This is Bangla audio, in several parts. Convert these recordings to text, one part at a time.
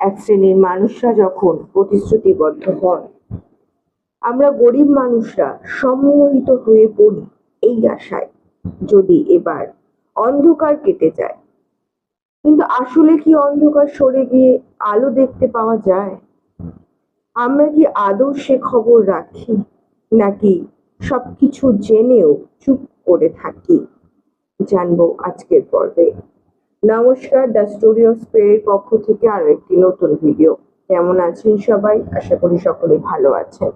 এক শ্রেণির মানুষরা যখন প্রতিশ্রুতিবদ্ধ হন, আমরা গরিব মানুষরা সম্মোহিত হয়ে পড়ি এই আশায়, যদি এবার অন্ধকার কেটে যায়। কিন্তু আসলে কি অন্ধকার সরে গিয়ে আলো দেখতে পাওয়া যায়? আমরা কি আদৌ সে খবর রাখি, নাকি সবকিছু জেনেও চুপ করে থাকি? জানব আজকের পর্বে। নমস্কার, দ্য স্টোরি অফ পক্ষ থেকে আরও একটি নতুন ভিডিও। কেমন আছেন সবাই? আশা করি সকলে ভালো আছেন।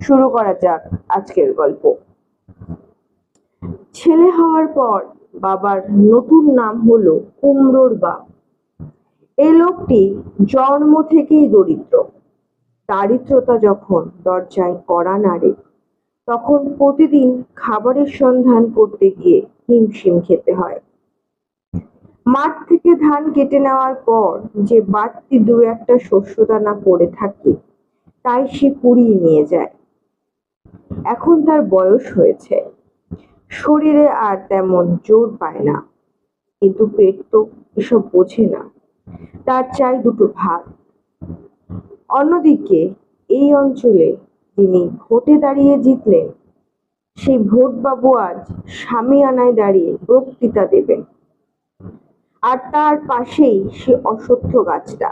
শুরু করা যাক আজকের গল্প। ছেলে হওয়ার পর বাবার নতুন নাম হলো কুমড়োর বাপ। এই লোকটি জন্ম থেকেই দরিদ্র। দারিদ্রতা যখন দরজায় কড়া নাড়ে, তখন প্রতিদিন খাবারের সন্ধান করতে গিয়ে হিমশিম খেতে হয়। মাঠ থেকে ধান কেটে নেওয়ার পর যে বাড়তি দু একটা শস্য দানা পড়ে থাকে, তাই সে কুড়িয়ে নিয়ে যায়। এখন তার বয়স হয়েছে। শরীরে আর তেমন জোর পায় না। কিন্তু পেট তো এসব বোঝে না। তার চাই দুটো ভাত। অন্যদিকে এই অঞ্চলে তিনি ভোটে দাঁড়িয়ে জিতলেন, সেই ভোটবাবু আজ স্বামী আনায় দাঁড়িয়ে বক্তৃতা দেবেন। আর তার পাশেই সে অশ্বত্থ গাছটা।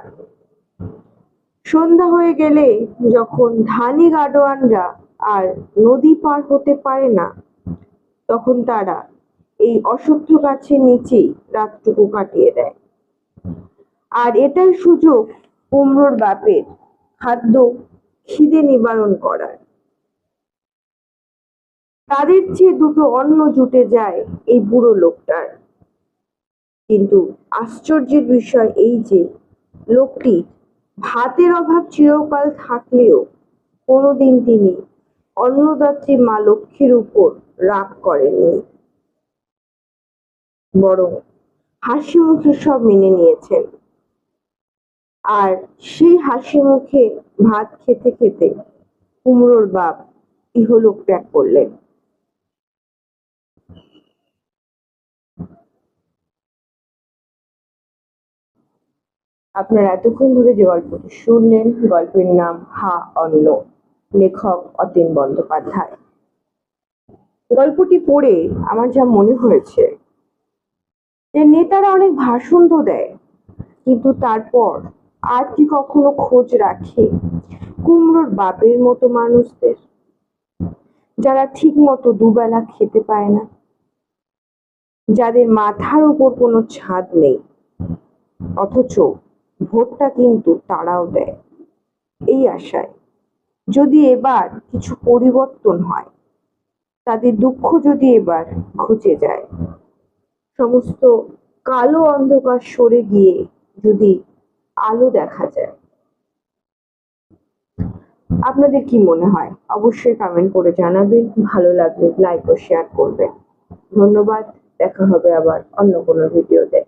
সন্ধ্যা হয়ে গেলে যখন ধানি গাডোয়ানরা আর নদী পার হতে পারে না, তখন তারা এই অশ্বত্থ গাছের নিচেই রাতটুকু কাটিয়ে দেয়। আর এটাই সুযোগ কুমড়োর বাপের খাদ্য খিদে নিবারণ করার। তাদের চেয়ে দুটো অন্ন জুটে যায় এই বুড়ো লোকটার। কিন্তু আশ্চর্যের বিষয় এই যে, লোকটি ভাতের অভাব চিরকাল থাকলেও কোনোদিন তিনি অন্নদাত্রী মা লক্ষ্মীর উপর রাগ করেননি। বরং হাসি মুখে সব মেনে নিয়েছেন। আর সেই হাসি মুখে ভাত খেতে খেতে কুমড়োর বাপ ইহলোক ত্যাগ করলেন। আপনারা এতক্ষণ ধরে যে গল্পটি শুনলেন, গল্পের নাম হা অন্ন লেখক অতীন বন্দ্যোপাধ্যায়। গল্পটি পড়ে আমার যা মনে হয়েছে, যে নেতারা অনেক ভাষণ তো দেয়, কিন্তু তারপর আর কি কখনো খোঁজ রাখে কুমড়োর বাপের মতো মানুষদের, যারা ঠিক মতো দুবেলা খেতে পায় না, যাদের মাথার উপর কোনো ছাদ নেই, অথচ ভোটটা কিন্তু তারাও দেয়। এই আশায়। যদি এবার কিছু পরিবর্তন হয়, তাদের দুঃখ যদি এবার ঘুচে যায়, সমস্ত কালো অন্ধকার সরে গিয়ে যদি আলো দেখা যায়, আপনাদের কি মনে হয়? অবশ্যই কমেন্ট করে জানাবেন। ভালো লাগলে লাইক ও শেয়ার করবেন। ধন্যবাদ। দেখা হবে আবার অন্য কোনো ভিডিওতে